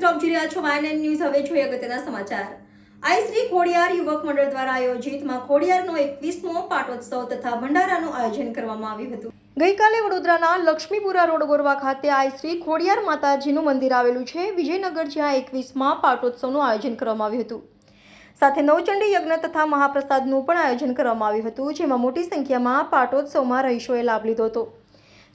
મિત્રો આપ જોઈ રહ્યા છો વાયન ન્યૂઝ. હવે જોઈએ અગત્યના સમાચાર. આઈ શ્રી ખોડિયાર યુવક મંડળ દ્વારા આયોજિતમાં ખોડિયારનો એકવીસમો પાટોત્સવ તથા ભંડારાનું આયોજન કરવામાં આવ્યું હતું. ગઈકાલે વડોદરાના લક્ષ્મીપુરા રોડ ગોરવા ખાતે આઈ શ્રી ખોડિયાર માતાજીનું મંદિર આવેલું છે. વિજયનગર જ્યાં એકવીસમાં પાટોત્સવનું આયોજન કરવામાં આવ્યું હતું. સાથે નવચંડી યજ્ઞ તથા મહાપ્રસાદનું પણ આયોજન કરવામાં આવ્યું હતું, જેમાં મોટી સંખ્યામાં પાટોત્સવમાં રહીશોએ લાભ લીધો હતો.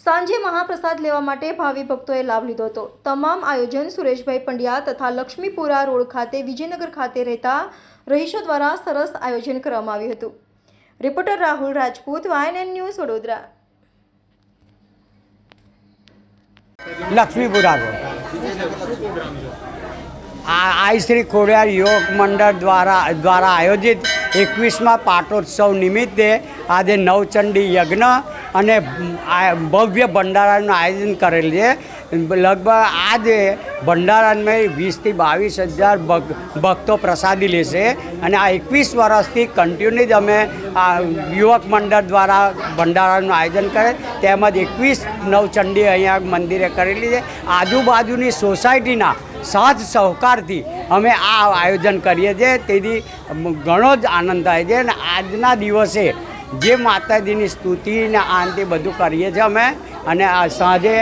સાંજે મહાપ્રસાદ લેવા માટે ભાવિ ભક્તોએ લાભ લીધો હતો. તમામ આયોજન સુરેશભાઈ પંડ્યા તથા લક્ષ્મીપુરા રોડ ખાતે વિજયનગર ખાતે રહેતા રહીશો દ્વારા સરસ આયોજન કરવામાં આવ્યું હતું. Reporter Rahul Rajput YNN news Vadodara. Laxmipura road. Aai Shri Khodiyar Yog Mandal દ્વારા દ્વારા આયોજિત એકવીસમાં પાટોત્સવ નિમિત્તે આજે નવચંડી યજ્ઞ અને ભવ્ય ભંડારાનું આયોજન કરેલ છે. લગભગ આજે ભંડારામાં વીસથી બાવીસ હજાર ભગ, ભક્તો પ્રસાદી લેશે અને આ એકવીસ વર્ષથી કન્ટિન્યુ અમે આ યુવક મંડળ દ્વારા ભંડારાનું આયોજન કરે. તેમજ એકવીસ નવચંડી અહીંયા મંદિરે કરેલી છે. આજુબાજુની સોસાયટીના સાથ સહકારથી અમે આ આયોજન કરીએ છીએ. તેથી ઘણો જ આનંદ થાય છે અને આજના દિવસે જે માતાજીની સ્તુતિ ને આનંદ બધું કરીએ છીએ અમે અને આ સાંજે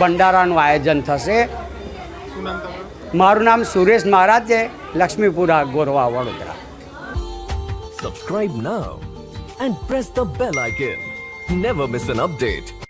ભંડારાનું આયોજન થશે. મારું નામ સુરેશ મહારાજ છે, Laxmipura Gorwa Vadodara. Subscribe now and press the bell icon never miss an update.